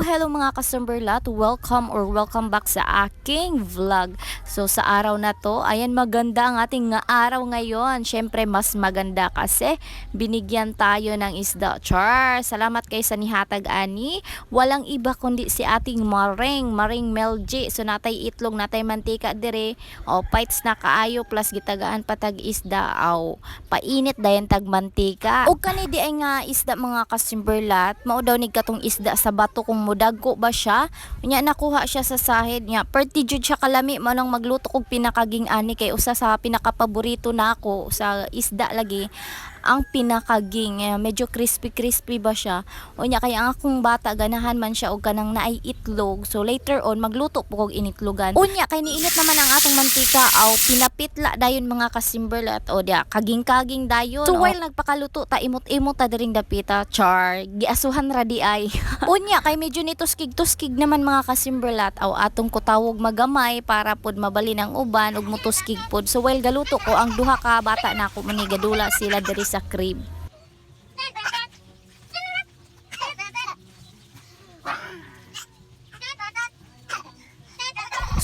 Hello, mga kasamberlat. Welcome or welcome back sa aking vlog. So sa araw na to, ayan maganda ang ating nga araw ngayon. Syempre mas maganda kasi binigyan tayo ng isda. Char, salamat kay sa nihatag ani. Walang iba kundi si ating Maring, Maring Melji. So natay itlog, natay mantika dire. O pites na kaayo plus gitagaan patag isda. Aw, painit dayon tag mantika. O kani di ay nga isda mga kasimberlat, mao daw ni katong isda sa bato kung mudagko ba siya. Nya nakuha siya sa sahid niya. Perti jud siya kalami mo nang magluto kog pinakaging ani kay usa sa pinakapaborito nako sa isda lagi ang pinakaging eh, medyo crispy crispy ba siya? Unya kay ang akong bata ganahan man siya og kanang naay itlog. So later on magluto po kog initlogan. Unya kay niinit naman ang atong mantika aw pinapitla dayon mga kasimberlat o dia kaging kaging dayon so while nagpakaluto ta imot-imot ta diring dapita char giasuhan ra di ay. Unya kay medyo nituskig tuskig naman mga kasimberlat aw atong kutawog magamay para pod mabali ng uban ug mutuskig pod. So while galuto ko ang duha ka bata na ako manigadula sila diri sa crib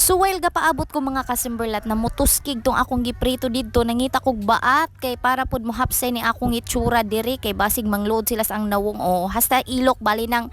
So while gapaabot ko mga kasimberlat na mutuskig tong akong giprito didto. Nangita kog baat kay para pod mohapsay ni akong itsura diri kay basig mangload sila sa ang nawong. O hasta ilok bali ng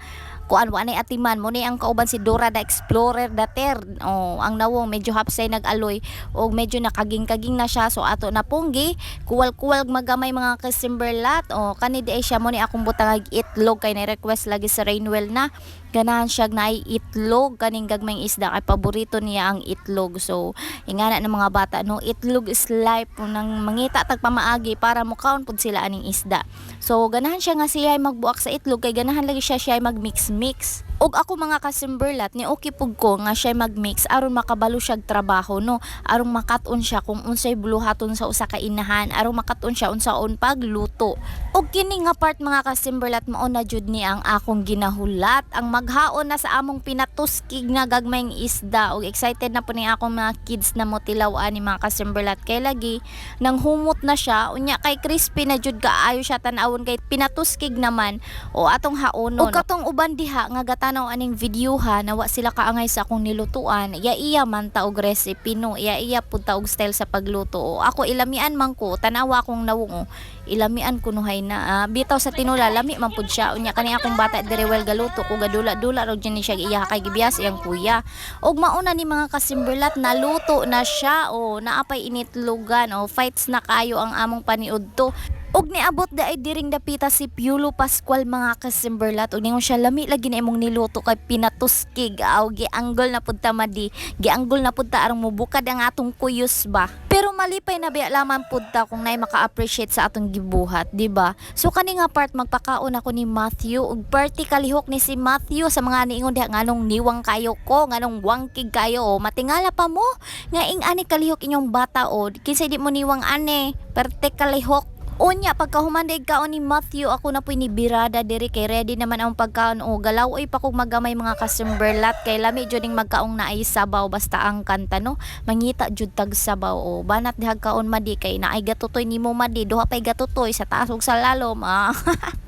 kuan wa nay atiman mo ni ang kauban si Dora the Explorer dater oh ang nawong medyo hapsay nag-aloy og medyo nakaging-kaging na siya. So ato na punggi kuwal-kuwal magamay mga kasimberlat o kani di siya mo ni akong butang itlog kay na request lagi sa Rainwell na ganahan siya na itlog kaning gagmayng isda kay paborito niya ang itlog. So ingana ng mga bata no? Itlog is life. Nang mangita tag pamaagi para mo kaon pud sila aning isda. So ganahan siya nga siya ay magbuak sa itlog kay ganahan lagi siya siya ay magmix mix og ako mga kasimberlat ni okay pug ko nga siya magmix aron makabalo siya trabaho no? Aron makaton siya kung unsay buluhaton sa usa ka inahan. Aron makaton siya unsaon pagluto. Og kini nga part mga kasimberlat mao na jud ni ang akong ginahulat. Ang maghaon na sa among pinatuskig nga gagmayng isda. Og excited na po ni akong mga kids na motilawan ni mga kasimberlat kay lagi nang humot na siya unya kay crispy na jud kaayo siya tan-awon. Kay pinatuskig naman o atong haonon o katong uban diha nga gatanaw aning video ha nawa sila kaangay sa akong nilutuan. Iya iya man ta og recipe no? Iya iya pud ta og style sa pagluto. O ako ilamian man ko. Tanawa akong nawong ilamian ko nuhay na ah, bitaw sa tinula lami man pud siya. Unya kani akong bata diri well galuto ko gadula-dula rog dyan ni siya iya kay gibiyas iyang kuya. Og mauna ni mga kasimberlat naluto na siya o naapay initlugan o fights na kayo ang among paniud to Og niabot da ay diring dapita si Piolo Pascual mga kasimberlat. Og ningon siya lami lagi na imong niluto kay pinatuskig aw gianggol na pud ta madi. Gianggol na pud ta arang mubukad ang atong kuyos ba? Pero malipay na biya laman pud ta kung nay maka-appreciate sa atong gibuhat di ba? So kani nga part magpakaon ako ni Matthew. Ug party kalihok ni si Matthew sa mga niingon diha nganong niwang kayo ko? Nganong wangkig kayo? O matingala pa mo? Nga ing ani kalihok inyong bata o kinsay di mo niwang ane perte kalihok Unya, pagkahumandig kaon ni Matthew, ako na po'y ni Birada diri kay ready naman ang pagkaon o galaw ay pa kong magamay mga kasimberlat kay lami jud ning magkaong na ay sabaw basta ang kanta no? Mangita jud tag sabaw o banat dihag kaon madi kay na ay gatutoy nimo madi duha pay gatutoy sa taas ug sa lalom ah.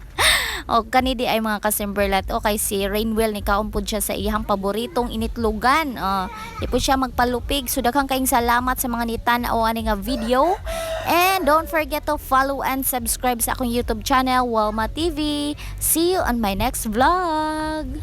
o kanidi ay mga kasimberlat o kay si Rainwell ni kaon pud siya sa iyang paboritong initlugan uh, di po siya magpalupig. So daghang kayong salamat sa mga nitan-aw ani nga video and don't forget to follow and subscribe sa akong YouTube channel Walma TV see you on my next vlog